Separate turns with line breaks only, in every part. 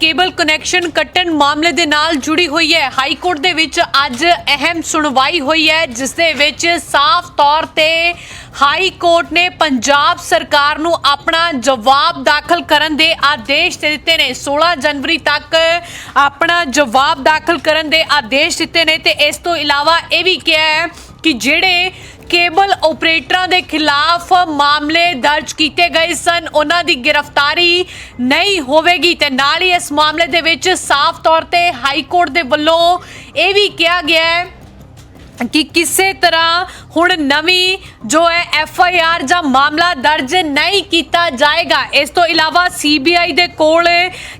Cable connection ਕੱਟਣ ਮਾਮਲੇ ਦੇ ਨਾਲ ਜੁੜੀ ਹੋਈ ਹੈ। ਹਾਈ ਕੋਰਟ ਦੇ ਵਿੱਚ ਅੱਜ ਅਹਿਮ ਸੁਣਵਾਈ ਹੋਈ ਹੈ, ਜਿਸ ਦੇ ਵਿੱਚ ਸਾਫ਼ ਤੌਰ ਤੇ ਹਾਈ ਕੋਰਟ ਨੇ ਪੰਜਾਬ ਸਰਕਾਰ ਨੂੰ ਆਪਣਾ ਜਵਾਬ ਦਾਖਲ ਕਰਨ ਦੇ ਆਦੇਸ਼ ਦੇ ਦਿੱਤੇ ਨੇ। 16 ਜਨਵਰੀ ਤੱਕ ਆਪਣਾ ਜਵਾਬ ਦਾਖਲ ਕਰਨ ਦੇ ਆਦੇਸ਼ ਦਿੱਤੇ ਨੇ ਤੇ ਇਸ ਤੋਂ ਇਲਾਵਾ ਇਹ ਵੀ ਕਿਹਾ ਹੈ ਕਿ ਜਿਹੜੇ ਕੇਬਲ ਆਪਰੇਟਰਾਂ ਦੇ ਖਿਲਾਫ ਮਾਮਲੇ ਦਰਜ ਕੀਤੇ ਗਏ ਸਨ। ਉਹਨਾਂ ਦੀ ਗ੍ਰਿਫਤਾਰੀ ਨਹੀਂ ਹੋਵੇਗੀ ਤੇ ਨਾਲ ਹੀ ਇਸ ਮਾਮਲੇ ਦੇ ਵਿੱਚ ਸਾਫ਼ ਤੌਰ ਤੇ ਹਾਈ ਕੋਰਟ ਦੇ ਵੱਲੋਂ ਇਹ ਵੀ ਕਿਹਾ ਗਿਆ ਹੈ ਕਿ ਕਿਸੇ ਤਰ੍ਹਾਂ ਹੁਣ ਨਵੀਂ ਜੋ ਹੈ ਐਫ ਆਈ ਆਰ ਜਾਂ ਮਾਮਲਾ ਦਰਜ ਨਹੀਂ ਕੀਤਾ ਜਾਏਗਾ। ਇਸ ਤੋਂ ਇਲਾਵਾ ਸੀ ਬੀ ਆਈ ਦੇ ਕੋਲ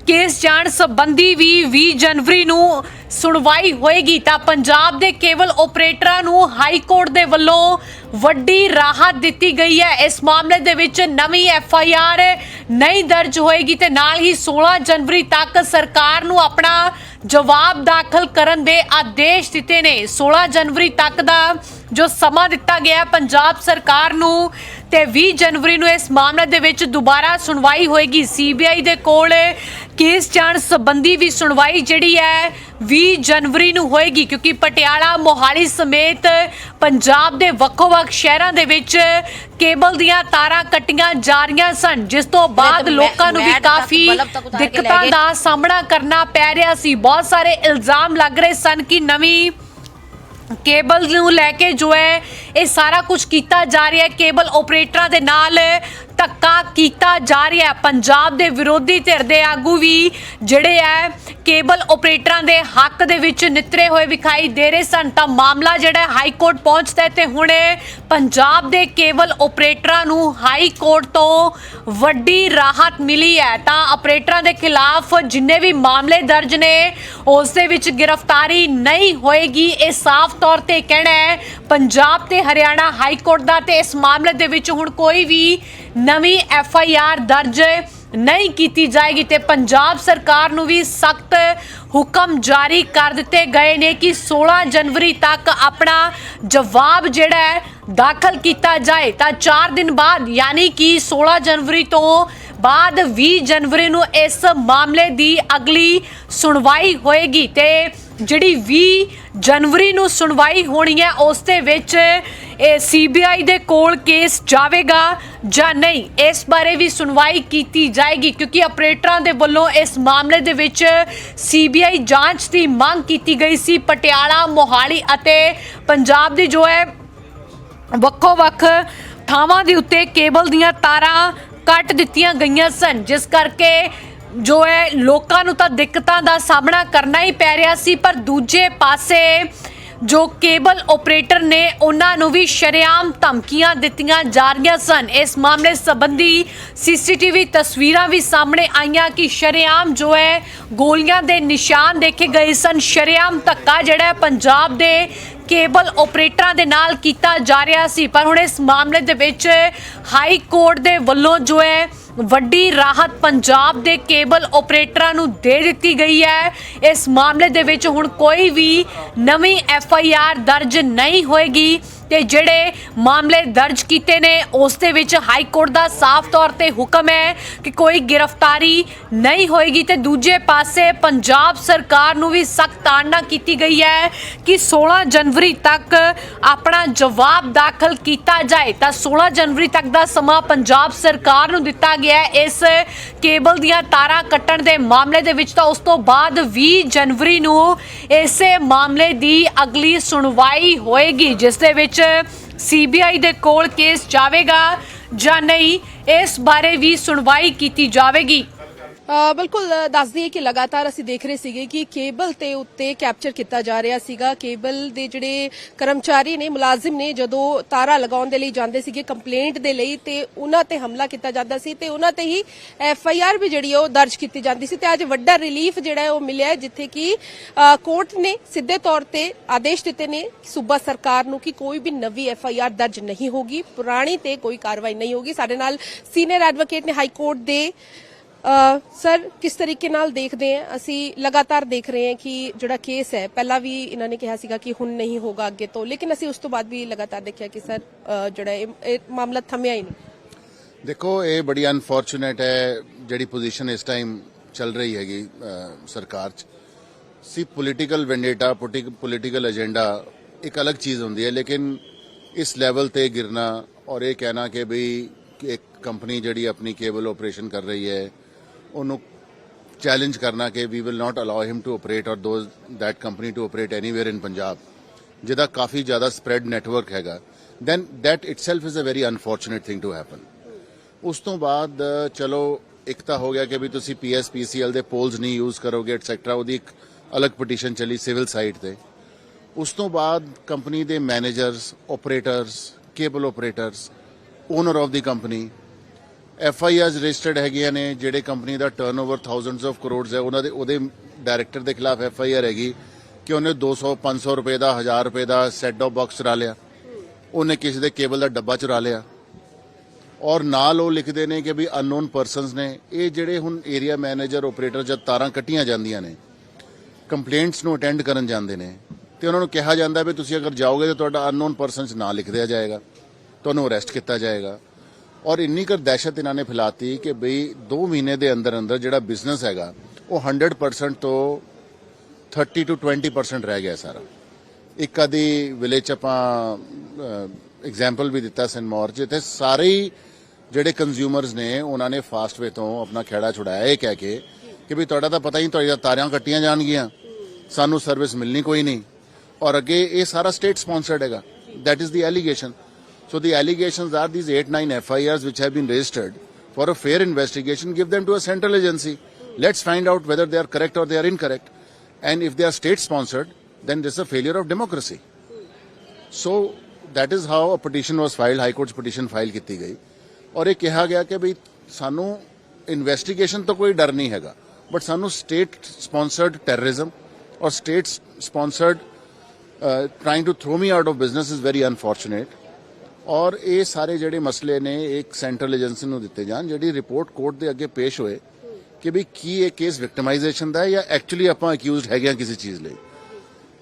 ਕੇਸ ਜਾਣ ਸੰਬੰਧੀ ਵੀ 20 ਜਨਵਰੀ ਨੂੰ ਸੁਣਵਾਈ ਹੋਏਗੀ ਤਾਂ ਪੰਜਾਬ ਦੇ ਕੇਬਲ ਆਪਰੇਟਰਾਂ ਨੂੰ ਹਾਈ ਕੋਰਟ ਦੇ ਵੱਲੋਂ ਵੱਡੀ ਰਾਹਤ ਦਿੱਤੀ ਗਈ ਹੈ। ਇਸ ਮਾਮਲੇ ਦੇ ਵਿੱਚ ਨਵੀਂ ਐਫ ਆਈ ਆਰ ਨਹੀਂ ਦਰਜ ਹੋਏਗੀ ਤੇ ਨਾਲ ਹੀ 16 ਜਨਵਰੀ ਤੱਕ ਸਰਕਾਰ ਨੂੰ ਆਪਣਾ ਜਵਾਬ ਦਾਖਲ ਕਰਨ ਦੇ ਆਦੇਸ਼ ਦਿੱਤੇ ਨੇ। 16 ਜਨਵਰੀ ਤੱਕ ਦਾ ਜੋ ਸਮਾਂ ਦਿੱਤਾ ਗਿਆ ਹੈ ਪੰਜਾਬ ਸਰਕਾਰ ਨੂੰ ਤੇ 20 ਜਨਵਰੀ ਨੂੰ ਇਸ ਮਾਮਲੇ ਦੇ ਵਿੱਚ ਦੁਬਾਰਾ ਸੁਣਵਾਈ ਹੋਏਗੀ ਸੀਬੀਆਈ ਦੇ ਕੋਲ ਕੇਸ ਜਾਣ ਸੰਬੰਧੀ ਵੀ ਸੁਣਵਾਈ ਜਿਹੜੀ ਹੈ 20 ਜਨਵਰੀ ਨੂੰ ਹੋਏਗੀ ਕਿਉਂਕਿ ਪਟਿਆਲਾ ਮੋਹਾਲੀ ਸਮੇਤ ਪੰਜਾਬ ਦੇ ਵੱਖੋ-ਵੱਖ ਸ਼ਹਿਰਾਂ ਦੇ ਵਿੱਚ ਕੇਬਲ ਦੀਆਂ ਤਾਰਾਂ ਕੱਟੀਆਂ ਜਾ ਰਹੀਆਂ ਸਨ ਜਿਸ ਤੋਂ ਬਾਅਦ ਲੋਕਾਂ ਨੂੰ ਵੀ ਕਾਫੀ ਦਿੱਕਤਾਂ। ਦਾ ਸਾਹਮਣਾ ਕਰਨਾ ਪੈ ਰਿਹਾ ਸੀ ਬਹੁਤ ਸਾਰੇ ਇਲਜ਼ਾਮ ਲੱਗ ਰਹੇ ਸਨ ਕਿ ਨਵੀਂ ਕੇਬਲ ਨੂੰ ਲੈ ਕੇ ਜੋ ਹੈ ਇਹ ਸਾਰਾ ਕੁਝ ਕੀਤਾ ਜਾ ਰਿਹਾ ਹੈ। ਕੇਬਲ ਆਪਰੇਟਰਾਂ ਦੇ ਨਾਲ ਧੱਕਾ ਕੀਤਾ ਜਾ ਰਿਹਾ ਹੈ। ਪੰਜਾਬ ਦੇ ਵਿਰੋਧੀ ਧਿਰ ਦੇ ਆਗੂ ਵੀ ਜਿਹੜੇ ਹੈ, ਕੇਬਲ ਆਪਰੇਟਰਾਂ ਦੇ ਹੱਕ ਦੇ ਵਿੱਚ ਨਿਤਰੇ ਹੋਏ ਵਿਖਾਈ ਦੇ ਰਹੇ ਸਨ। ਤਾਂ ਮਾਮਲਾ ਜਿਹੜਾ ਹਾਈ ਕੋਰਟ ਪਹੁੰਚਦਾ ਹੈ ਤੇ ਹੁਣ ਪੰਜਾਬ ਦੇ ਕੇਬਲ ਆਪਰੇਟਰਾਂ ਨੂੰ ਹਾਈ ਕੋਰਟ ਤੋਂ ਵੱਡੀ ਰਾਹਤ ਮਿਲੀ ਹੈ। ਤਾਂ ਆਪਰੇਟਰਾਂ ਦੇ ਖਿਲਾਫ ਜਿੰਨੇ ਵੀ ਮਾਮਲੇ ਦਰਜ ਨੇ, ਉਸ ਦੇ ਵਿੱਚ ਗ੍ਰਿਫਤਾਰੀ ਨਹੀਂ ਹੋਏਗੀ। ਇਹ ਸਾਫ਼ ਤੌਰ ਤੇ ਕਹਿਣਾ ਹੈ, ਪੰਜਾਬ ਤੇ ਹਰਿਆਣਾ ਹਾਈ ਕੋਰਟ ਦਾ ਤੇ ਇਸ ਮਾਮਲੇ ਦੇ ਵਿੱਚ ਹੁਣ ਕੋਈ ਵੀ ਨਵੀਂ ਐਫ ਆਈ ਆਰ ਦਰਜ ਨਹੀਂ ਕੀਤੀ ਜਾਏਗੀ ਤੇ ਪੰਜਾਬ ਸਰਕਾਰ ਨੂੰ ਵੀ ਸਖਤ ਹੁਕਮ ਜਾਰੀ ਕਰ ਦਿੱਤੇ ਗਏ ਨੇ ਕਿ 16 ਜਨਵਰੀ ਤੱਕ ਆਪਣਾ ਜਵਾਬ ਜਿਹੜਾ ਹੈ ਦਾਖਲ ਕੀਤਾ ਜਾਏ। ਤਾਂ 4 ਦਿਨ ਬਾਅਦ, ਯਾਨੀ ਕਿ 16 ਜਨਵਰੀ ਤੋਂ ਬਾਅਦ 20 ਜਨਵਰੀ ਨੂੰ ਇਸ ਮਾਮਲੇ ਦੀ ਅਗਲੀ ਸੁਣਵਾਈ ਹੋਏਗੀ ਤੇ ਜਿਹੜੀ 20 ਜਨਵਰੀ ਨੂੰ ਸੁਣਵਾਈ ਹੋਣੀ ਹੈ, ਉਸ ਦੇ ਵਿੱਚ ਇਹ ਸੀਬੀਆਈ ਦੇ ਕੋਲ ਕੇਸ ਜਾਵੇਗਾ ਜਾਂ ਨਹੀਂ, ਇਸ ਬਾਰੇ ਵੀ ਸੁਣਵਾਈ ਕੀਤੀ ਜਾਏਗੀ, ਕਿਉਂਕਿ ਆਪਰੇਟਰਾਂ ਦੇ ਵੱਲੋਂ ਇਸ ਮਾਮਲੇ ਦੇ ਵਿੱਚ ਸੀਬੀਆਈ ਜਾਂਚ ਦੀ ਮੰਗ ਕੀਤੀ ਗਈ ਸੀ। ਪਟਿਆਲਾ, ਮੋਹਾਲੀ ਅਤੇ ਪੰਜਾਬ ਦੀ ਜੋ ਹੈ ਵੱਖੋ ਵੱਖ ਥਾਵਾਂ ਦੇ ਉੱਤੇ ਕੇਬਲ ਦੀਆਂ ਤਾਰਾਂ ਕੱਟ ਦਿੱਤੀਆਂ ਗਈਆਂ ਸਨ, ਜਿਸ ਕਰਕੇ ਜੋ ਹੈ, ਲੋਕਾਂ ਨੂੰ ਤਾਂ ਦਿੱਕਤਾਂ ਦਾ ਸਾਹਮਣਾ ਕਰਨਾ ਹੀ ਪੈ ਰਿਹਾ ਸੀ, ਪਰ ਦੂਜੇ ਪਾਸੇ ਜੋ ਕੇਬਲ ਆਪਰੇਟਰ ਨੇ ਉਹਨਾਂ ਨੂੰ ਵੀ ਸ਼ਰੇਆਮ ਧਮਕੀਆਂ ਦਿੱਤੀਆਂ ਜਾ ਰਹੀਆਂ ਸਨ। ਇਸ ਮਾਮਲੇ ਸੰਬੰਧੀ ਸੀਸੀਟੀਵੀ ਤਸਵੀਰਾਂ ਵੀ ਸਾਹਮਣੇ ਆਈਆਂ ਕਿ ਸ਼ਰੇਆਮ ਜੋ ਹੈ, ਗੋਲੀਆਂ ਦੇ ਨਿਸ਼ਾਨ ਦੇਖੇ ਗਏ ਸਨ। ਸ਼ਰੇਆਮ ਧੱਕਾ ਜਿਹੜਾ ਪੰਜਾਬ ਦੇ ਕੇਬਲ ਆਪਰੇਟਰਾਂ ਦੇ ਨਾਲ ਕੀਤਾ ਜਾ ਰਿਹਾ ਸੀ। ਪਰ ਹੁਣ ਇਸ ਮਾਮਲੇ ਦੇ ਵਿੱਚ ਹਾਈ ਕੋਰਟ ਦੇ ਵੱਲੋਂ ਜੋ ਹੈ ਵੱਡੀ ਰਾਹਤ ਪੰਜਾਬ ਦੇ ਕੇਬਲ ਆਪਰੇਟਰਾਂ ਨੂੰ ਦੇ ਦਿੱਤੀ ਗਈ ਹੈ। ਇਸ ਮਾਮਲੇ ਦੇ ਵਿੱਚ ਹੁਣ ਕੋਈ ਵੀ ਨਵੀਂ ਐਫ ਆਈ ਆਰ ਦਰਜ ਨਹੀਂ ਹੋਏਗੀ। ਤੇ ਜਿਹੜੇ ਮਾਮਲੇ ਦਰਜ ਕੀਤੇ ਨੇ, ਉਸ ਦੇ ਵਿੱਚ ਹਾਈ ਕੋਰਟ ਦਾ ਸਾਫ਼ ਤੌਰ ਤੇ ਹੁਕਮ ਹੈ ਕਿ ਕੋਈ ਗ੍ਰਿਫਤਾਰੀ ਨਹੀਂ ਹੋਏਗੀ ਤੇ ਦੂਜੇ ਪਾਸੇ ਪੰਜਾਬ ਸਰਕਾਰ ਨੂੰ ਵੀ ਸਖਤ ਤਾੜਨਾ ਕੀਤੀ ਗਈ ਹੈ ਕਿ 16 ਜਨਵਰੀ ਤੱਕ ਆਪਣਾ ਜਵਾਬ ਦਾਖਲ ਕੀਤਾ ਜਾਏ। ਤਾਂ 16 ਜਨਵਰੀ ਤੱਕ ਦਾ ਸਮਾਂ ਪੰਜਾਬ ਸਰਕਾਰ ਨੂੰ ਦਿੱਤਾ ਗਿਆ ਹੈ। ਇਸ ਕੇਬਲ ਦੀਆਂ ਤਾਰਾਂ ਕੱਟਣ ਦੇ ਮਾਮਲੇ ਦੇ ਵਿੱਚ ਤਾਂ ਉਸ ਤੋਂ ਬਾਅਦ 20 ਜਨਵਰੀ ਨੂੰ ਇਸੇ ਮਾਮਲੇ ਦੀ ਅਗਲੀ ਸੁਣਵਾਈ ਹੋਏਗੀ, ਜਿਸ ਦੇ ਵਿੱਚ ਸੀਬੀਆਈ ਦੇ ਕੋਲ ਕੇਸ ਜਾਵੇਗਾ ਜਾਂ ਨਹੀਂ ਇਸ ਬਾਰੇ ਵੀ ਸੁਣਵਾਈ ਕੀਤੀ ਜਾਵੇਗੀ।
ਬਿਲਕੁਲ ਅ, ਦੱਸ ਦਈਏ ਕਿ ਲਗਾਤਾਰ ਅਸੀਂ ਦੇਖ ਰਹੇ ਸੀਗੇ ਕਿ ਕੇਬਲ ਤੇ ਉੱਤੇ ਕੈਪਚਰ ਕੀਤਾ ਜਾ ਰਿਹਾ ਸੀਗਾ। ਕੇਬਲ ਦੇ ਜਿਹੜੇ ਕਰਮਚਾਰੀ ਨੇ ਮੁਲਾਜ਼ਮ ਨੇ ਜਦੋਂ ਤਾਰਾ ਲਗਾਉਣ ਦੇ ਲਈ ਜਾਂਦੇ ਸੀਗੇ ਕੰਪਲੇਂਟ ਦੇ ਲਈ ਤੇ ਉਹਨਾਂ ਤੇ ਹਮਲਾ ਕੀਤਾ ਜਾਂਦਾ ਸੀ ਤੇ ਉਹਨਾਂ ਤੇ ਹੀ ਐਫ ਆਈ ਆਰ ਵੀ ਜਿਹੜੀ ਉਹ ਦਰਜ ਕੀਤੀ ਜਾਂਦੀ ਸੀ ਤੇ ਅੱਜ ਵੱਡਾ ਰਿਲੀਫ ਜਿਹੜਾ ਉਹ ਮਿਲਿਆ ਹੈ, ਜਿੱਥੇ ਕਿ ਕੋਰਟ ਨੇ ਸਿੱਧੇ ਤੌਰ ਤੇ ਆਦੇਸ਼ ਦਿੱਤੇ ਨੇ ਸੂਬਾ ਸਰਕਾਰ ਨੂੰ ਕਿ ਕੋਈ ਵੀ ਨਵੀਂ ਐਫ ਆਈ ਆਰ ਦਰਜ ਨਹੀਂ ਹੋਗੀ ਪੁਰਾਣੀ ਤੇ ਕੋਈ ਕਾਰਵਾਈ ਨਹੀਂ ਹੋਗੀ। ਸਾਡੇ ਨਾਲ ਸੀਨੀਅਰ ਐਡਵੋਕੇਟ ਨੇ ਹਾਈ ਕੋਰਟ ਦੇ ਸਰ, ਕਿਸ ਤਰੀਕੇ ਨਾਲ ਦੇਖਦੇ ਆ? ਅਸੀਂ ਲਗਾਤਾਰ ਦੇਖ ਰਹੇ ਹਾਂ ਕਿ ਜਿਹੜਾ ਕੇਸ ਹੈ, ਪਹਿਲਾਂ ਵੀ ਇਹਨਾਂ ਨੇ ਕਿਹਾ ਸੀਗਾ ਕਿ ਹੁਣ ਨਹੀਂ ਹੋਗਾ ਅੱਗੇ ਤੋਂ, ਲੇਕਿਨ ਅਸੀਂ ਉਸ ਤੋਂ ਬਾਅਦ ਵੀ ਲਗਾਤਾਰ ਦੇਖਿਆ ਕਿ ਸਰ ਜਿਹੜਾ ਇਹ ਮਾਮਲਾ ਥੰਮਿਆ ਹੀ ਨਹੀਂ।
ਦੇਖੋ, ਇਹ ਬੜੀ ਅਨਫੋਰਚੂਨੇਟ ਹੈ, ਜਿਹੜੀ ਪੋਜੀਸ਼ਨ ਇਸ ਟਾਈਮ
ਚੱਲ ਰਹੀ ਹੈਗੀ ਸਰਕਾਰ 'ਚ। ਸੀ ਪੋਲੀਟੀਕਲ ਵੈਂਡੇਟਾ ਪੋਲੀਟੀਕਲ ਏਜੰਡਾ ਇੱਕ ਅਲੱਗ ਚੀਜ਼ ਹੁੰਦੀ ਹੈ, ਲੇਕਿਨ ਇਸ ਲੈਵਲ ਤੇ ਗਿਰਨਾ ਔਰ ਇਹ ਕਹਿਣਾ ਕਿ ਬਈ ਇੱਕ ਕੰਪਨੀ ਜਿਹੜੀ ਆਪਣੀ ਕੇਬਲ ਆਪਰੇਸ਼ਨ ਕਰ ਰਹੀ ਹੈ ਉਹਨੂੰ ਚੈਲੰਜ ਕਰਨਾ ਕਿ we will not allow him to operate or those that company to operate anywhere in Punjab ਜਿਹਦਾ ਕਾਫੀ ਜ਼ਿਆਦਾ ਸਪਰੈਡ ਨੈਟਵਰਕ ਹੈਗਾ then that itself is a very unfortunate thing to happen ਉਸ ਤੋਂ ਬਾਅਦ, ਚਲੋ, ਇੱਕ ਤਾਂ ਹੋ ਗਿਆ ਕਿ ਵੀ ਤੁਸੀਂ ਪੀਐਸਪੀਸੀਐਲ ਦੇ ਪੋਲਸ ਨਹੀਂ ਯੂਜ਼ ਕਰੋਗੇ ਐਟਸੈਟਰਾ ਉਹਦੀ ਇੱਕ ਅਲੱਗ ਪਟੀਸ਼ਨ ਚੱਲੀ ਸਿਵਲ ਸਾਈਟ ਤੇ। ਉਸ ਤੋਂ ਬਾਅਦ ਕੰਪਨੀ ਦੇ managers operators cable operators owner of the company F I Rs registered ਹੈਗੀਆਂ ਨੇ, ਜਿਹੜੇ ਕੰਪਨੀ ਦਾ ਟਰਨਓਵਰ ਥਾਊਜ਼ੈਂਡਸ ਆਫ ਕਰੋੜਸ ਹੈ, ਉਹਨਾਂ ਦੇ, ਉਹਦੇ ਡਾਇਰੈਕਟਰ ਦੇ ਖਿਲਾਫ ਐਫ ਆਈ ਆਰ ਹੈਗੀ, ਕਿ ਉਹਨੇ 200 500 ਰੁਪਏ ਦਾ 1000 ਰੁਪਏ ਦਾ ਸੈਟ ਆਫ ਬਾਕਸ ਚੁਰਾ ਲਿਆ। ਉਹਨੇ ਕਿਸੇ ਦੇ ਕੇਬਲ ਦਾ ਡੱਬਾ ਚੁਰਾ ਲਿਆ। ਔਰ ਨਾਲ ਉਹ ਲਿਖਦੇ ਨੇ ਕਿ ਵੀ ਅਨਨੋਨ ਪਰਸਨਸ ਨੇ, ਇਹ ਜਿਹੜੇ ਹੁਣ ਏਰੀਆ ਮੈਨੇਜਰ ਆਪਰੇਟਰ ਜਦ ਤਾਰਾਂ ਕੱਟੀਆਂ ਜਾਂਦੀਆਂ ਨੇ ਕੰਪਲੇਂਟਸ ਨੂੰ ਅਟੈਂਡ ਕਰਨ ਜਾਂਦੇ ਨੇ, ਤੇ ਉਹਨਾਂ ਨੂੰ ਕਿਹਾ ਜਾਂਦਾ ਵੀ ਤੁਸੀਂ ਅਗਰ ਜਾਓਗੇ ਤਾਂ ਤੁਹਾਡਾ ਅਨਨੋਨ ਪਰਸਨਸ ਨਾਂ ਲਿਖ ਦਿਆ ਜਾਏਗਾ, ਤੁਹਾਨੂੰ ਅਰੈਸਟ ਕੀਤਾ ਜਾਏਗਾ। ਔਰ ਇੰਨੀ ਕਰ ਦਹਿਸ਼ਤ ਇਹਨਾਂ ਨੇ ਫੈਲਾਤੀ ਕਿ ਬਈ 2 ਮਹੀਨੇ ਦੇ ਅੰਦਰ ਅੰਦਰ ਜਿਹੜਾ ਬਿਜ਼ਨਸ ਹੈਗਾ, ਉਹ 100% ਤੋਂ 30 ਤੋਂ 20% ਰਹਿ ਗਿਆ ਸਾਰਾ। ਇੱਕ ਆਦੀ ਵਿਲੇਜ 'ਚ ਆਪਾਂ ਐਗਜ਼ਾਮਪਲ ਵੀ ਦਿੱਤਾ ਸਨਮੌਰ ਜਿੱਥੇ ਸਾਰੇ ਹੀ ਜਿਹੜੇ ਕੰਜ਼ਿਊਮਰਸ ਨੇ, ਉਹਨਾਂ ਨੇ ਫਾਸਟਵੇ ਤੋਂ ਆਪਣਾ ਖੇੜਾ ਛੁਡਾਇਆ। ਇਹ ਕਹਿ ਕੇ ਕਿ ਵੀ ਤੁਹਾਡਾ ਤਾਂ ਪਤਾ ਹੀ ਤੁਹਾਡੀਆਂ ਤਾਰਾਂ ਕੱਟੀਆਂ ਜਾਣਗੀਆਂ। ਸਾਨੂੰ ਸਰਵਿਸ ਮਿਲਣੀ ਕੋਈ ਨਹੀਂ। ਔਰ ਅੱਗੇ ਇਹ ਸਾਰਾ ਸਟੇਟ ਸਪਾਂਸਰਡ ਹੈਗਾ। That is the allegation so the allegations are these 8 9 FIRs which have been registered for a fair investigation give them to a central agency let's find out whether they are correct or they are incorrect and if they are state sponsored then this is a failure of democracy so that is how a petition was filed high court 'ਚ petition file ਕੀਤੀ ਗਈ ਔਰ ਇਹ ਕਿਹਾ ਗਿਆ ਕਿ ਵੀ ਸਾਨੂੰ investigation ਤੋਂ ਕੋਈ ਡਰ ਨਹੀਂ ਹੈਗਾ ਬਟ ਸਾਨੂੰ state sponsored terrorism or state sponsored trying to throw me out of business is very unfortunate ਔਰ ਇਹ ਸਾਰੇ ਜਿਹੜੇ ਮਸਲੇ ਨੇ ਇੱਕ ਸੈਂਟਰਲ ਏਜੰਸੀ ਨੂੰ ਦਿੱਤੇ ਜਾਣ, ਜਿਹੜੀ ਰਿਪੋਰਟ ਕੋਰਟ ਦੇ ਅੱਗੇ ਪੇਸ਼ ਹੋਏ ਕਿ ਵੀ ਕੀ ਇਹ ਕੇਸ ਵਿਕਟਮਾਈਜੇਸ਼ਨ ਦਾ ਹੈ ਜਾਂ ਐਕਚੁਅਲੀ ਆਪਾਂ ਅਕਿਊਜ਼ਡ ਹੈਗੇ ਹਾਂ ਕਿਸੇ ਚੀਜ਼ ਲਈ।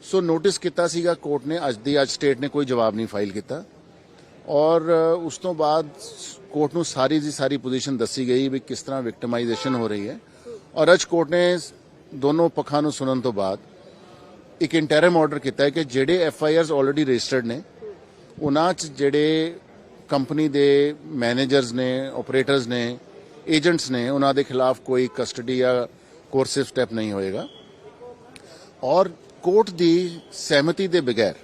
ਸੋ ਨੋਟਿਸ ਕੀਤਾ ਸੀਗਾ ਕੋਰਟ ਨੇ, ਅੱਜ ਦੀ ਅੱਜ ਸਟੇਟ ਨੇ ਕੋਈ ਜਵਾਬ ਨਹੀਂ ਫਾਈਲ ਕੀਤਾ। ਔਰ ਉਸ ਤੋਂ ਬਾਅਦ ਕੋਰਟ ਨੂੰ ਸਾਰੀ ਦੀ ਸਾਰੀ ਪੋਜੀਸ਼ਨ ਦੱਸੀ ਗਈ ਵੀ ਕਿਸ ਤਰ੍ਹਾਂ ਵਿਕਟਮਾਈਜੇਸ਼ਨ ਹੋ ਰਹੀ ਹੈ। ਔਰ ਅੱਜ ਕੋਰਟ ਨੇ ਦੋਨੋਂ ਪੱਖਾਂ ਨੂੰ ਸੁਣਨ ਤੋਂ ਬਾਅਦ ਇੱਕ ਇੰਟਰਮ ਆਰਡਰ ਕੀਤਾ ਹੈ ਕਿ ਜਿਹੜੇ F I Rs already registered ਨੇ ਉਹਨਾਂ 'ਚ ਜਿਹੜੇ ਕੰਪਨੀ ਦੇ ਮੈਨੇਜਰਸ ਨੇ ਆਪਰੇਟਰਸ ਨੇ ਏਜੰਟਸ ਨੇ, ਉਹਨਾਂ ਦੇ ਖਿਲਾਫ ਕੋਈ ਕਸਟਡੀ ਜਾਂ ਕੋਰਸਿਵ ਸਟੈਪ ਨਹੀਂ ਹੋਏਗਾ। ਔਰ ਕੋਰਟ ਦੀ ਸਹਿਮਤੀ ਦੇ ਬਗੈਰ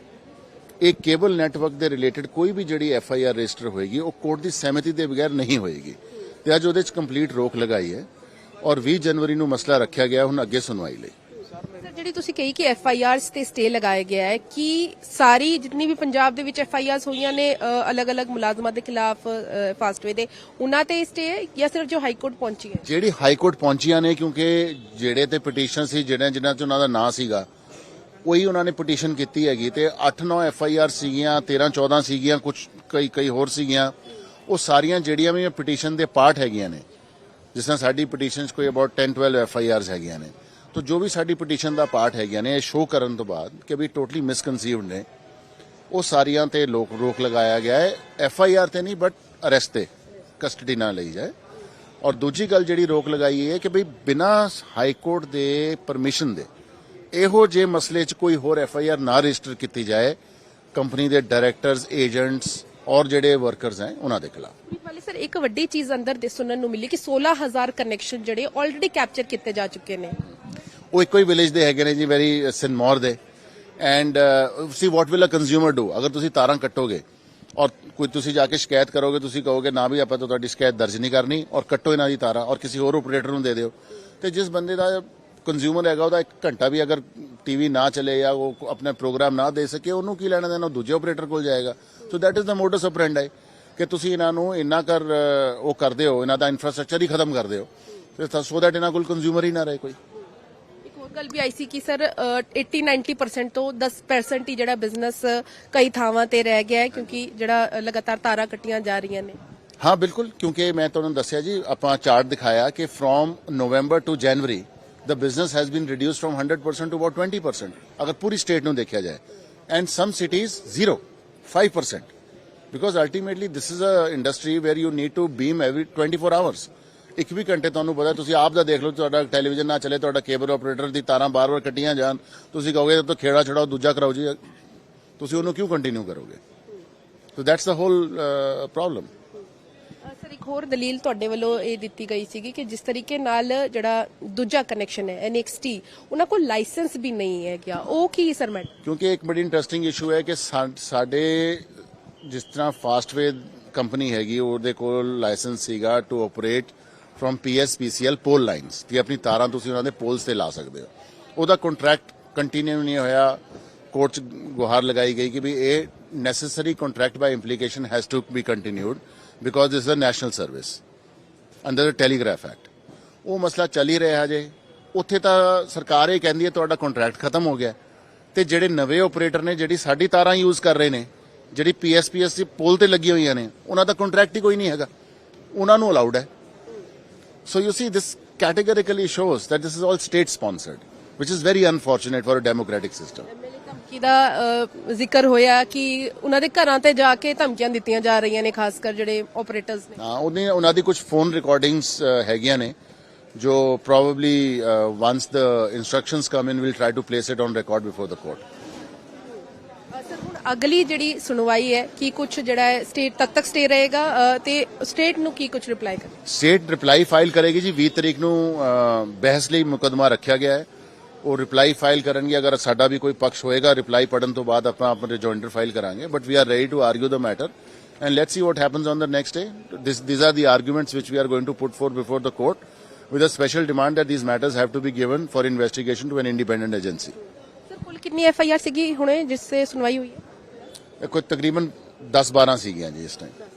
ਇਹ ਕੇਬਲ ਨੈਟਵਰਕ ਦੇ ਰਿਲੇਟਡ ਕੋਈ ਵੀ ਜਿਹੜੀ ਐਫ ਆਈ ਆਰ ਰਜਿਸਟਰ ਹੋਏਗੀ, ਉਹ ਕੋਰਟ ਦੀ ਸਹਿਮਤੀ ਦੇ ਬਗੈਰ ਨਹੀਂ ਹੋਏਗੀ। ਤੇ ਅੱਜ ਉਹਦੇ 'ਚ ਕੰਪਲੀਟ ਰੋਕ ਲਗਾਈ ਹੈ। ਔਰ 20 ਜਨਵਰੀ ਨੂੰ ਮਸਲਾ ਰੱਖਿਆ ਗਿਆ, ਹੁਣ ਅੱਗੇ ਸੁਣਵਾਈ ਲਈ।
ਸਰ ਜਿਹੜੀ ਤੁਸੀਂ ਕਹੀ ਕਿ ਐਫ ਆਈ ਆਰਸ ਤੇ ਸਟੇ ਲਗਾਇਆ ਗਿਆ ਹੈ, ਕਿ ਸਾਰੀ ਜਿੰਨੀ ਵੀ ਪੰਜਾਬ ਦੇ ਵਿੱਚ ਐਫ ਆਈ ਆਰਸ ਹੋਈਆਂ ਨੇ ਅਲੱਗ-ਅਲੱਗ ਮੁਲਾਜ਼ਮਾਂ ਦੇ ਖਿਲਾਫ ਫਾਸਟਵੇ ਦੇ, ਉਹਨਾਂ ਤੇ ਸਟੇ ਹੈ ਜਾਂ ਸਿਰਫ ਜੋ ਹਾਈ ਕੋਰਟ ਪਹੁੰਚੀ ਹੈ?
ਜਿਹੜੀ ਹਾਈ ਕੋਰਟ ਪਹੁੰਚੀਆਂ ਨੇ, ਕਿਉਂਕਿ ਜਿਹੜੇ ਤੇ ਪਟੀਸ਼ਨ ਸੀ ਜਿਹੜੇ ਜਿਨ੍ਹਾਂ 'ਚ ਉਹਨਾਂ ਦਾ ਨਾਂ ਸੀਗਾ, ਉਹੀ ਉਹਨਾਂ ਨੇ ਪਟੀਸ਼ਨ ਕੀਤੀ ਹੈਗੀ। ਤੇ 8-9 ਐਫ ਆਈ ਆਰ ਸੀਗੀਆਂ 13-14 ਸੀਗੀਆਂ ਕੁਝ ਕਈ ਕਈ ਹੋਰ ਸੀਗੀਆਂ, ਉਹ ਸਾਰੀਆਂ ਜਿਹੜੀਆਂ ਵੀ ਪਟੀਸ਼ਨ ਦੇ ਪਾਰਟ ਹੈਗੀਆਂ ਨੇ, ਜਿਸ ਤਰ੍ਹਾਂ ਸਾਡੀ ਪਟੀਸ਼ਨ 'ਚ ਕੋਈ ਅਬਾਊਟ 10-12 ਐਫ ਆਈ ਆਰਸ ਹੈਗੀਆਂ ਨੇ। ਤਾਂ ਜੋ ਵੀ ਸਾਡੀ ਪਟੀਸ਼ਨ ਦਾ ਪਾਰਟ ਹੈਗੀਆਂ ਨੇ, ਇਹ ਸ਼ੋਅ ਕਰਨ ਤੋਂ ਬਾਅਦ ਕਿ ਵੀ ਟੋਟਲੀ ਮਿਸਕਨਸੀਵਡ ਨੇ, ਉਹ ਸਾਰੀਆਂ ਤੇ ਲੋਕ ਰੋਕ ਲਗਾਇਆ ਗਿਆ ਹੈ। ਐਫ ਆਈ ਆਰ ਤੇ ਨਹੀਂ ਬਟ ਅਰੈਸਟ ਤੇ ਕਸਟਡੀ ਨਾ ਲਈ ਜਾਏ। ਔਰ ਦੂਜੀ ਗੱਲ ਜਿਹੜੀ ਰੋਕ ਲਗਾਈ ਹੈ ਕਿ ਭਈ ਬਿਨਾ ਹਾਈ ਕੋਰਟ ਦੇ ਪਰਮਿਸ਼ਨ ਦੇ, ਇਹੋ ਜੇ ਮਸਲੇ 'ਚ ਕੋਈ ਹੋਰ ਐਫ ਆਈ ਆਰ ਨਾ ਰਜਿਸਟਰ ਕੀਤੀ ਜਾਏ ਕੰਪਨੀ ਦੇ ਡਾਇਰੈਕਟਰਸ ਏਜੰਟਸ ਔਰ ਜਿਹੜੇ ਵਰਕਰਸ ਹੈ, ਉਹਨਾਂ ਦੇ ਖਿਲਾਫ।
ਵਾਲੇ ਸਰ, ਇੱਕ ਵੱਡੀ ਚੀਜ਼ ਅੰਦਰ ਦੇ ਸੁਣਨ ਨੂੰ ਮਿਲੀ ਕਿ 16000 ਕਨੈਕਸ਼ਨ ਜਿਹੜੇ ਆਲਰੇਡੀ ਕੈਪਚਰ ਕੀਤੇ ਜਾ ਚੁੱਕੇ ਨੇ।
ਉਹ ਇੱਕੋ ਹੀ ਵਿਲੇਜ ਦੇ ਹੈਗੇ ਨੇ ਜੀ ਵੈਰੀ ਸਿਨਮੌਰ ਦੇ। And see what will a consumer do ਅਗਰ ਤੁਸੀਂ ਤਾਰਾਂ ਕੱਟੋਗੇ ਔਰ ਕੋਈ ਤੁਸੀਂ ਜਾ ਕੇ ਸ਼ਿਕਾਇਤ ਕਰੋਗੇ, ਤੁਸੀਂ ਕਹੋਗੇ, ਨਾ ਵੀ ਆਪਾਂ ਤਾਂ ਤੁਹਾਡੀ ਸ਼ਿਕਾਇਤ ਦਰਜ ਨਹੀਂ ਕਰਨੀ ਔਰ ਕੱਟੋ ਇਹਨਾਂ ਦੀ ਤਾਰਾਂ ਔਰ ਕਿਸੇ ਹੋਰ ਆਪਰੇਟਰ ਨੂੰ ਦੇ ਦਿਓ। ਤੇ ਜਿਸ ਬੰਦੇ ਦਾ ਕੰਜ਼ਿਊਮਰ ਹੈਗਾ, ਉਹਦਾ ਇੱਕ ਘੰਟਾ ਵੀ ਅਗਰ ਟੀਵੀ ਨਾ ਚਲੇ ਜਾਂ ਉਹ ਆਪਣਾ ਪ੍ਰੋਗਰਾਮ ਨਾ ਦੇ ਸਕੇ, ਉਹਨੂੰ ਕੀ ਲੈਣਾ ਦੇਣਾ? ਉਹ ਦੂਜੇ ਆਪਰੇਟਰ ਕੋਲ ਜਾਏਗਾ। So that is the modus operandi ਕਿ ਤੁਸੀਂ ਇਹਨਾਂ ਨੂੰ ਇੰਨਾ ਕਰ ਉਹ ਕਰਦੇ ਹੋ, ਇਹਨਾਂ ਦਾ ਇਨਫਰਾਸਟ੍ਰਕਚਰ ਹੀ ਖਤਮ ਕਰਦੇ ਹੋ ਤੇ ਸੋ ਦੈਟ ਇਹਨਾਂ ਕੋਲ ਕੰਜ਼ਿਊਮਰ ਹੀ ਨਾ ਰਹੇ ਕੋਈ।
ਗੱਲ ਵੀ ਆਈ ਸੀ ਕਿ ਸਰ 80 90% ਤੋਂ 10% ਹੀ ਜਿਹੜਾ ਬਿਜ਼ਨਸ ਕਈ ਥਾਵਾਂ ਤੇ ਰਹਿ ਗਿਆ ਹੈ ਕਿਉਂਕਿ ਜਿਹੜਾ ਲਗਾਤਾਰ ਤਾਰਾਂ ਕੱਟੀਆਂ ਜਾ ਰਹੀਆਂ ਨੇ।
ਹਾਂ, ਬਿਲਕੁਲ, ਕਿਉਂਕਿ ਮੈਂ ਤੁਹਾਨੂੰ ਦੱਸਿਆ ਜੀ, ਆਪਾਂ ਚਾਰਟ ਦਿਖਾਇਆ ਕਿ from November to January the business has been reduced from 100% to about 20% ਅਗਰ ਪੂਰੀ ਸਟੇਟ ਨੂੰ ਦੇਖਿਆ ਜਾਏ। And some cities 0 5% because ultimately this is a industry where you need to beam every 24 hours ਇੱਕ ਵੀ ਘੰਟੇ ਤੁਹਾਨੂੰ ਪਤਾ ਤੁਸੀਂ ਆਪ ਦਾ ਦੇਖ ਲਓ ਤੁਹਾਡਾ ਟੈਲੀਵਿਜ਼ਨ ਨਾ ਚੱਲੇ ਤੁਹਾਡਾ ਕੇਬਲ ਆਪਰੇਟਰ ਦੀ ਤਾਰਾਂ ਬਾਰ-ਬਾਰ ਕੱਟੀਆਂ ਜਾਣ ਤੁਸੀਂ ਕਹੋਗੇ ਤਾਂ ਖੇੜਾ ਛੜਾਓ ਦੂਜਾ ਕਰਾਓ ਜੀ। ਤੁਸੀਂ ਉਹਨੂੰ ਕਿਉਂ ਕੰਟੀਨਿਊ ਕਰੋਗੇ? So that's the whole
problem sir ਇੱਕ ਹੋਰ ਦਲੀਲ ਤੁਹਾਡੇ ਵੱਲੋਂ ਇਹ ਦਿੱਤੀ ਗਈ ਸੀਗੀ ਕਿ ਜਿਸ ਤਰੀਕੇ ਨਾਲ ਜਿਹੜਾ ਦੂਜਾ ਕਨੈਕਸ਼ਨ ਹੈ NXT ਉਹਨਾਂ ਕੋਲ ਲਾਇਸੈਂਸ ਵੀ ਨਹੀਂ ਹੈ ਗਿਆ। ਉਹ ਕੀ ਸਰ ਮੈਡਮ
ਕਿਉਂਕਿ ਇੱਕ ਬੜੀ ਇੰਟਰਸਟਿੰਗ ਇਸ਼ੂ ਹੈ ਕਿ ਸਾਡੇ ਜਿਸ ਤਰ੍ਹਾਂ ਫਾਸਟਵੇ ਕੰਪਨੀ ਹੈਗੀ ਉਹਦੇ ਕੋਲ ਲਾਇਸੈਂਸ ਸੀਗਾ to operate from PSPCL pole lines ਕਿ ਆਪਣੀ ਤਾਰਾਂ ਤੁਸੀਂ ਉਹਨਾਂ ਦੇ ਪੋਲਸ ਤੇ ਲਾ ਸਕਦੇ ਹੋ। ਉਹਦਾ ਕੰਟਰੈਕਟ ਕੰਟੀਨਿਊ ਨਹੀਂ ਹੋਇਆ। ਕੋਰਟ 'ਚ ਗੁਹਾਰ ਲਗਾਈ ਗਈ ਕਿ ਵੀ ਇਹ necessary contract by implication has to be continued because this is a national service under the telegraph act ਉਹ ਮਸਲਾ ਚੱਲ ਹੀ ਰਿਹਾ ਜੇ ਉੱਥੇ ਤਾਂ ਸਰਕਾਰ ਇਹ ਕਹਿੰਦੀ ਹੈ ਤੁਹਾਡਾ ਕੰਟਰੈਕਟ ਖਤਮ ਹੋ ਗਿਆ। ਤੇ ਜਿਹੜੇ ਨਵੇਂ ਆਪਰੇਟਰ ਨੇ, ਜਿਹੜੀ ਸਾਡੀ ਤਾਰਾਂ ਯੂਜ਼ ਕਰ ਰਹੇ ਨੇ, ਜਿਹੜੀ ਪੀਐਸਪੀਐਸ ਦੀ ਪੋਲ ਤੇ ਲੱਗੀ ਹੋਈਆਂ ਨੇ, ਉਹਨਾਂ ਦਾ ਕੰਟਰੈਕਟ ਹੀ ਕੋਈ ਨਹੀਂ ਹੈਗਾ। ਉਹਨਾਂ ਨੂੰ ਅਲਾਉਡ ਹੈ। So you see this categorically shows that this is all state sponsored which is very unfortunate for a democratic system.
ਧਮਕੀ ਦਾ ਜ਼ਿਕਰ ਹੋਇਆ ਕਿ ਉਹਨਾਂ ਦੇ ਘਰਾਂ ਤੇ ਜਾ ਕੇ ਧਮਕੀਆਂ ਦਿੱਤੀਆਂ ਜਾ ਰਹੀਆਂ ਨੇ ਖਾਸ ਕਰ ਜਿਹੜੇ ਆਪਰੇਟਰਸ ਨੇ।
ਹਾਂ ਉਹਨੇ ਉਹਨਾਂ ਦੀ ਕੁਝ ਫੋਨ ਰਿਕਾਰਡਿੰਗਸ ਹੈਗੀਆਂ ਨੇ ਜੋ probably once the instructions come in will try to place it on record
before the court ਅਗਲੀ ਜਿਹੜੀ ਸੁਣਵਾਈ ਹੈ ਕੀ ਕੁਝ ਜਿਹੜਾ ਹੈ ਸਟੇਟ ਤਦ ਤੱਕ ਸਟੇ ਰਹੇਗਾ ਅ, ਤੇ ਸਟੇਟ ਨੂੰ ਕੀ ਕੁਝ ਰਿਪਲਾਈ ਕਰ
ਸਟੇਟ ਰਿਪਲਾਈ ਫਾਈਲ ਕਰੇਗੀ ਜੀ 20 ਤਰੀਕ ਨੂੰ ਬਹਿਸ ਲਈ ਮੁਕਦਮਾ ਰੱਖਿਆ ਗਿਆ ਹੈ। ਉਹ ਰਿਪਲਾਈ ਫਾਈਲ ਕਰਨਗੇ ਅਗਰ ਸਾਡਾ ਵੀ ਕੋਈ ਪਕਸ਼ ਹੋਏਗਾ ਰਿਪਲਾਈ ਪੜਨ ਤੋਂ ਬਾਅਦ ਆਪਾਂ ਆਪਣਾ ਰਿਜੋਇੰਡਰ ਫਾਈਲ ਕਰਾਂਗੇ but we are ready to argue the matter and let's see what happens on the next day this these are the arguments which we are going to put forth before the court with a special demand that these matters have to be given for investigation to an independent agency.
Sir ਕੁੱਲ ਕਿੰਨੀ F I R ਸੀਗੀ ਹੁਣੇ ਜਿਸ ਤੇ ਸੁਣਵਾਈ ਹੋਈ ਹੈ?
ਕੋਈ ਤਕਰੀਬਨ 10 12 ਸੀਗੀਆਂ ਜੀ ਇਸ ਟਾਈਮ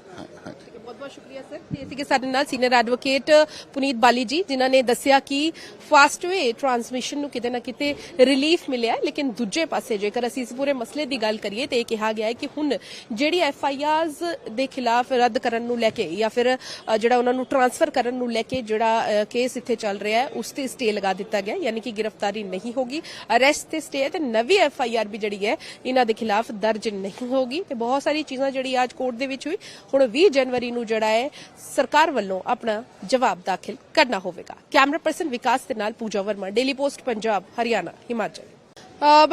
ਬਹੁਤ ਸ਼ੁਕਰੀਆ ਸੀਗੇ ਸਾਡੇ ਨਾਲ ਸੀਨੀਅਰ ਐਡਵੋਕੇਟ ਪੁਨੀਤ ਬਾਲੀ ਜੀ, ਜਿਨ੍ਹਾਂ ਨੇ ਦੱਸਿਆ ਕਿ ਫਾਸਟਵੇ ਟਰਾਂਸਮਿਸ਼ਨ ਨੂੰ ਕਿਤੇ ਨਾ ਕਿਤੇ ਰਿਲੀਫ ਮਿਲਿਆ ਲੇਕਿਨ ਦੂਜੇ ਪਾਸੇ ਜੇਕਰ ਅਸੀਂ ਇਸ ਪੂਰੇ ਮਸਲੇ ਦੀ ਗੱਲ ਕਰੀਏ ਤੇ ਇਹ ਕਿਹਾ ਗਿਆ ਹੈ ਕਿ ਹੁਣ ਜਿਹੜੀ ਐਫ ਆਈ ਆਰਸ ਦੇ ਖਿਲਾਫ ਰੱਦ ਕਰਨ ਨੂੰ ਲੈ ਕੇ ਜਾਂ ਫਿਰ ਜਿਹੜਾ ਉਹਨਾਂ ਨੂੰ ਟਰਾਂਸਫਰ ਕਰਨ ਨੂੰ ਲੈ ਕੇ ਜਿਹੜਾ ਕੇਸ ਇੱਥੇ ਚੱਲ ਰਿਹਾ ਹੈ, ਉਸ ਤੇ ਸਟੇ ਲਗਾ ਦਿੱਤਾ ਗਿਆ ਯਾਨੀ ਕਿ ਗ੍ਰਿਫਤਾਰੀ ਨਹੀਂ ਹੋਗੀ। ਅਰੈਸਟ ਤੇ ਸਟੇ ਤੇ ਨਵੀਂ ਐਫ ਆਈ ਆਰ ਵੀ ਜਿਹੜੀ ਹੈ, ਇਹਨਾਂ ਦੇ ਖਿਲਾਫ ਦਰਜ ਨਹੀਂ ਹੋਗੀ। ਤੇ ਬਹੁਤ ਸਾਰੀ ਚੀਜ਼ਾਂ ਜਿਹੜੀ ਅੱਜ ਕੋਰਟ ਦੇ ਵਿੱਚ ਹੋਈ, ਹੁਣ 20 ਜਨਵਰੀ ਨੂੰ ਜਿਹੜਾ ਹੈ ਸਰਕਾਰ ਵੱਲੋਂ ਆਪਣਾ ਜਵਾਬ ਦਾਖਲ ਕਰਨਾ ਹੋਵੇਗਾ। ਕੈਮਰਾ ਪਰਸਨ ਵਿਕਾਸ ਦੇ ਨਾਲ ਪੂਜਾ ਵਰਮਾ ਡੇਲੀ ਪੋਸਟ ਪੰਜਾਬ, ਹਰਿਆਣਾ, ਹਿਮਾਚਲ।